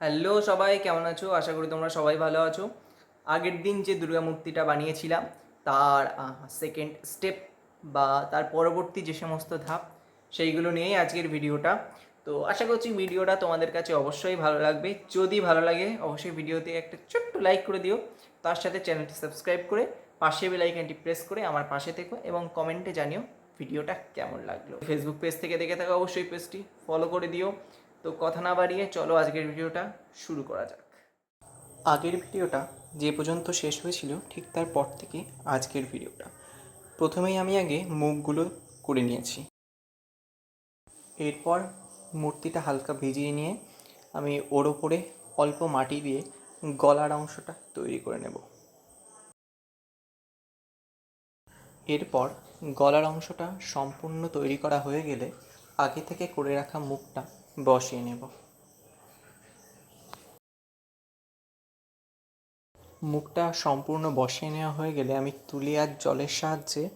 Hello সবাই, কেমন আছো? আশা করি তোমরা সবাই ভালো আছো। আগের দিন যে দুর্গা মূর্তিটা বানিয়েছিলাম, তার সেকেন্ড স্টেপ বা তার পরবর্তী যে সমস্ত ধাপ, সেইগুলো নিয়েই আজকের ভিডিওটা। তো আশা করছি ভিডিওটা তোমাদের কাছে অবশ্যই ভালো লাগবে। যদি ভালো লাগে, অবশ্যই ভিডিওতে একটা ছোট্ট লাইক করে দিও। তার সাথে চ্যানেলটি সাবস্ক্রাইব করে পাশে বেল আইকনটি প্রেস করে আমার পাশে থেকো এবং কমেন্টে জানিও ভিডিওটা কেমন লাগল। ফেসবুক পেজ থেকে দেখে থাকো অবশ্যই পেজটি ফলো করে দিও। তো কথা না বাড়িয়ে চলো আজকের ভিডিওটা শুরু করা যাক। আগের ভিডিওটা যে পর্যন্ত শেষ হয়েছিল ঠিক তারপর থেকে আজকের ভিডিওটা। প্রথমেই আমি আগে মুখগুলো করে নিয়েছি। এরপর মূর্তিটা হালকা ভিজিয়ে নিয়ে আমি ওর ওপরে অল্প মাটি দিয়ে গলার অংশটা তৈরি করে নেব। এরপর গলার অংশটা সম্পূর্ণ তৈরি করা হয়ে গেলে আগে থেকে করে রাখা মুখটা বসিয়ে নেব। মুখটা সম্পূর্ণ বসিয়ে নেওয়া হয়ে গেলে আমি তুলি আর জলের সাহায্যে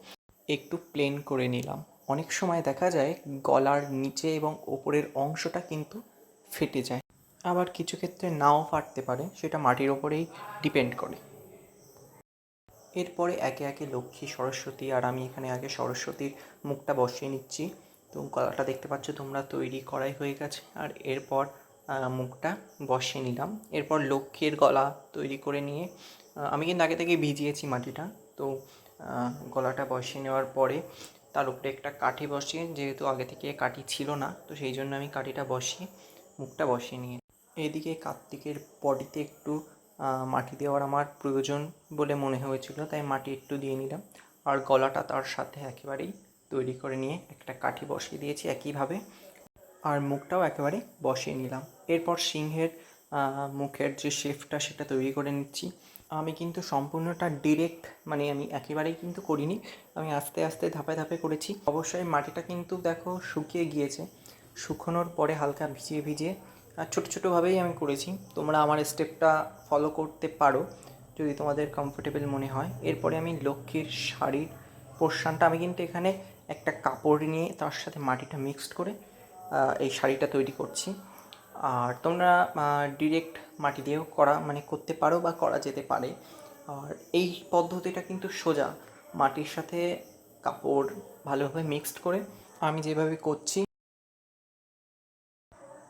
একটু প্লেন করে নিলাম। অনেক সময় দেখা যায় গলার নিচে এবং ওপরের অংশটা কিন্তু ফেটে যায়। আবার কিছু ক্ষেত্রে নাও ফাটতে পারে, সেটা মাটির ওপরেই ডিপেন্ড করে। এরপরে একে একে লক্ষ্মী, সরস্বতী, আর আমি এখানে আগে সরস্বতীর মুখটা বসিয়ে নিচ্ছি। তো গলাটা দেখতে পাচ্ছ, তোমরা তৈরি করাই হয়ে গেছে। আর এরপর মুখটা বসিয়ে নিলাম। এরপর লক্ষ্মীর গলা তৈরি করে নিয়ে আমি কিন্তু আগে থেকে ভিজিয়েছি মাটিটা। তো গলাটা বসিয়ে নেওয়ার পরে তার উপরে একটা কাঠি বসিয়ে, যেহেতু আগে থেকে কাঠি ছিল না, তো সেই জন্য আমি কাঠিটা বসিয়ে, মুখটা বসিয়ে নিয়ে এদিকে কার্তিকের বডিতে একটু মাটি দেওয়ার আমার প্রয়োজন বলে মনে হয়েছিল, তাই মাটি একটু দিয়ে নিলাম। আর গলাটা তার সাথে একেবারেই তৈরি করে নিয়ে একটা কাঠি বসিয়ে দিয়েছি একইভাবে। আর মুখটাও একেবারে বসিয়ে নিলাম। এরপর সিংহের মুখের যে শেপটা সেটা তৈরি করে নিচ্ছি। আমি কিন্তু সম্পূর্ণটা ডিরেক্ট মানে আমি একেবারেই কিন্তু করিনি। আমি আস্তে আস্তে ধাপে ধাপে করেছি। অবশ্যই মাটিটা কিন্তু দেখো শুকিয়ে গিয়েছে। শুকোনোর পরে হালকা ভিজিয়ে ভিজিয়ে ছোটো ছোটোভাবেই আমি করেছি। তোমরা আমার স্টেপটা ফলো করতে পারো, যদি তোমাদের কমফোর্টেবল মনে হয়। এরপরে আমি লক্ষ্মীর শাড়ির পোর্শনটা আমি কিন্তু এখানে একটা কাপড় নিয়ে তার সাথে মাটিটা মিক্সড করে এই শাড়িটা তৈরি করছি। আর তোমরা ডিরেক্ট মাটি দিয়েও করা মানে করতে পারো বা করা যেতে পারে। আর এই পদ্ধতিটা কিন্তু সোজা। মাটির সাথে কাপড় ভালোভাবে মিক্সড করে আমি যেভাবে করছি,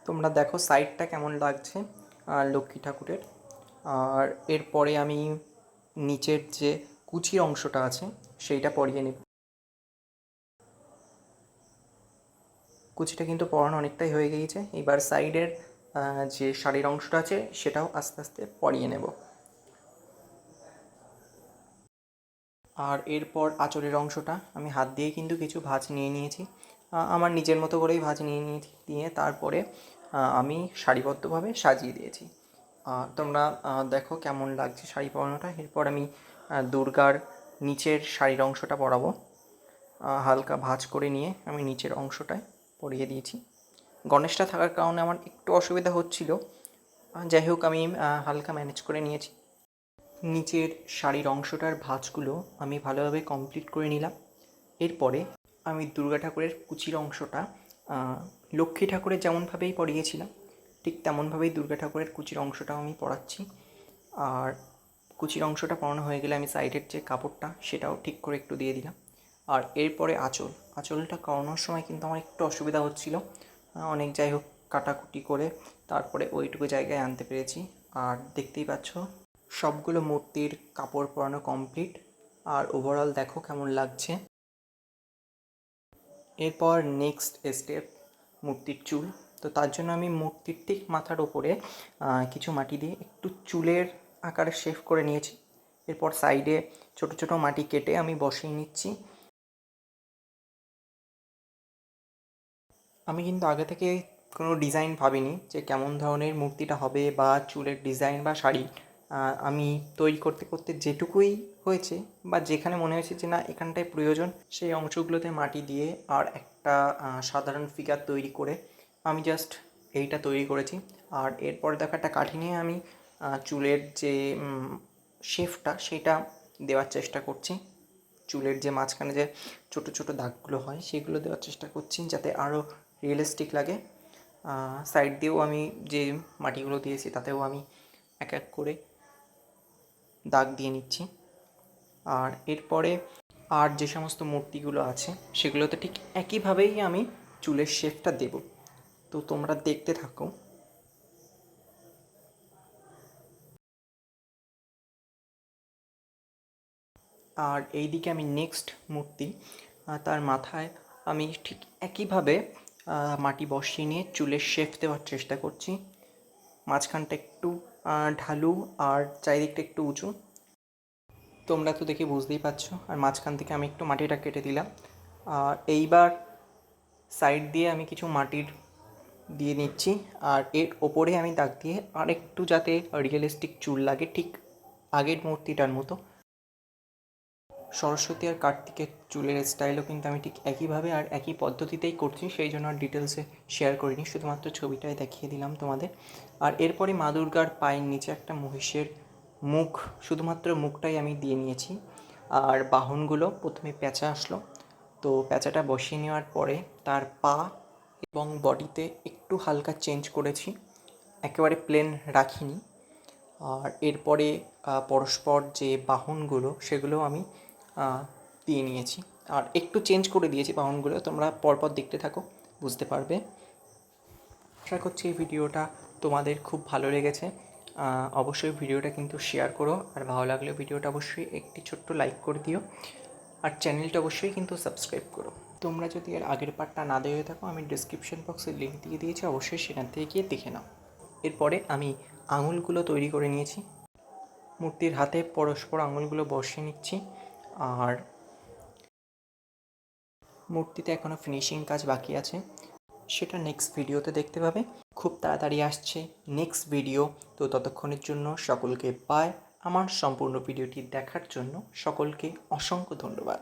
তোমরা দেখো সাইডটা কেমন লাগছে লক্ষ্মী ঠাকুরের। আর এরপরে আমি নিচের যে কুচির অংশটা আছে, সেইটা পরিয়ে নেব। কুচিটা কিন্তু পরানো অনেকটাই হয়ে গিয়েছে। এবার সাইডের যে শাড়ির অংশটা আছে, সেটাও আস্তে আস্তে পরিয়ে নেব। আর এরপর আঁচলের অংশটা, আমি হাত দিয়ে কিন্তু কিছু ভাঁজ নিয়ে নিয়েছি। আমার নিজের মতো করেই ভাঁজ নিয়ে নিয়েছি, দিয়ে তারপরে আমি সারিবদ্ধভাবে সাজিয়ে দিয়েছি। তোমরা দেখো কেমন লাগছে শাড়ি পরানোটা। এরপর আমি দুর্গার নিচের শাড়ির অংশটা পরাবো। হালকা ভাঁজ করে নিয়ে আমি নিচের অংশটায় পরিয়ে দিয়েছি। গণেশটা থাকার কারণে আমার একটু অসুবিধা হচ্ছিল। যাই হোক, আমি হালকা ম্যানেজ করে নিয়েছি। নিচের শাড়ির অংশটার ভাঁজগুলো আমি ভালোভাবে কমপ্লিট করে নিলাম। এরপরে আমি দুর্গা ঠাকুরের কুচির অংশটা লক্ষ্মী ঠাকুরের যেমনভাবেই পরিয়েছিলাম ঠিক তেমনভাবেই দুর্গা ঠাকুরের কুচির অংশটাও আমি পরাচ্ছি আর কুচির অংশটা পরানো হয়ে গেলে আমি সাইডের যে কাপড়টা, সেটাও ঠিক করে একটু দিয়ে দিলাম। আর এরপরে আঁচল। আঁচলটা করানোর সময় কিন্তু আমার একটু অসুবিধা হচ্ছিল। অনেক যাই হোক কাটাকুটি করে তারপরে ওইটুকু জায়গায় আনতে পেরেছি। আর দেখতেই পাচ্ছ, সবগুলো মূর্তির কাপড় পরানো কমপ্লিট আর ওভারঅল দেখো কেমন লাগছে। এরপর নেক্সট স্টেপ মূর্তির চুল। তো তার জন্য আমি মূর্তির ঠিক মাথার ওপরে কিছু মাটি দিয়ে একটু চুলের আকারে শেভ করে নিয়েছি। এরপর সাইডে ছোট ছোট মাটি কেটে আমি বসিয়ে নিচ্ছি। আমি কিন্তু আগে থেকে কোনো ডিজাইন ভাবিনি যে কেমন ধরনের মূর্তিটা হবে বা চুলের ডিজাইন বা শাড়ি। আমি তৈরি করতে করতে যেটুকুই হয়েছে বা যেখানে মনে হয়েছে যে না, এখানটায় প্রয়োজন, সেই অংশগুলোতে মাটি দিয়ে আর একটা সাধারণ ফিগার তৈরি করে আমি জাস্ট এইটা তৈরি করেছি। আর এরপরে দেখো একটা কাঠি নিয়ে আমি চুলের যে শেফটা সেটা দেওয়ার চেষ্টা করছি। চুলের যে মাঝখানে যে ছোট ছোট দাগগুলো হয় সেগুলো দেওয়ার চেষ্টা করছি যাতে আরও রিয়েলিস্টিক লাগে। সাইড দিয়েও আমি যে মাটিগুলো দিয়েছি, তাতেও আমি এক এক করে দাগ দিয়ে নিচ্ছি। আর এরপরে আর যে সমস্ত মূর্তিগুলো আছে, সেগুলোতে ঠিক একইভাবেই আমি চুলের শেপটা দেব। তো তোমরা দেখতে থাকো। আর এইদিকে আমি নেক্সট মূর্তি তার মাথায় আমি ঠিক একইভাবে মাটি বসিয়ে নিয়ে চুলের শেপ দেওয়ার চেষ্টা করছি। মাঝখানটা একটু ঢালু আর চারিদিকটা একটু উঁচু। তোমরা তো দেখে বুঝতেই পারছ। আর মাঝখান থেকে আমি একটু মাটিটা কেটে দিলাম। আর এইবার সাইড দিয়ে আমি কিছু মাটির দিয়ে নিচ্ছি। আর এর ওপরে আমি দাগ দিয়ে আর একটু যাতে রিয়েলিস্টিক চুল লাগে, ঠিক আগের মূর্তিটার মতো। সরস্বতী আর কার্তিকের চুলের স্টাইলও কিন্তু আমি ঠিক একইভাবে আর একই পদ্ধতিতেই করছি, সেই জন্য আর ডিটেলসে শেয়ার করিনি, শুধুমাত্র ছবিটাই দেখিয়ে দিলাম তোমাদের। আর এরপরে মা দুর্গার পায়ের নিচে একটা মহিষের মুখ, শুধুমাত্র মুখটাই আমি দিয়ে নিয়েছি। আর বাহনগুলো প্রথমে প্যাঁচা আসলো, তো প্যাঁচাটা বসিয়ে নেওয়ার পরে তার পা এবং বডিতে একটু হালকা চেঞ্জ করেছি, একেবারে প্লেন রাখিনি। আর এরপরে পরস্পর যে বাহনগুলো সেগুলো আমি দিয়ে নিয়েছি। আর একটু চেঞ্জ করে দিয়েছি বাহনগুলো, তোমরা পরপর দেখতে থাকো, বুঝতে পারবে। আশা করছি এই ভিডিওটা তোমাদের খুব ভালো লেগেছে। অবশ্যই ভিডিওটা কিন্তু শেয়ার করো, আর ভালো লাগলে ভিডিওটা অবশ্যই একটি ছোট্ট লাইক করে দিও। আর চ্যানেলটা অবশ্যই কিন্তু সাবস্ক্রাইব করো। তোমরা যদি এর আগের পার্টটা না দেখে থাকো, আমি ডিসক্রিপশন বক্সে লিঙ্ক দিয়ে দিয়েছি, অবশ্যই সেখান থেকে গিয়ে দেখে নাও। এরপরে আমি আঙুলগুলো তৈরি করে নিয়েছি। মূর্তির হাতে পরস্পর আঙুলগুলো বসিয়ে নিচ্ছি। আর মূর্তিতে এখনও ফিনিশিং কাজ বাকি আছে। সেটা নেক্সট ভিডিওতে দেখতে পাবে। খুব তাড়াতাড়ি আসছে নেক্সট ভিডিও তো ততক্ষণের জন্য সকলকে পায় আমার সম্পূর্ণ ভিডিওটি দেখার জন্য সকলকে অসংখ্য ধন্যবাদ।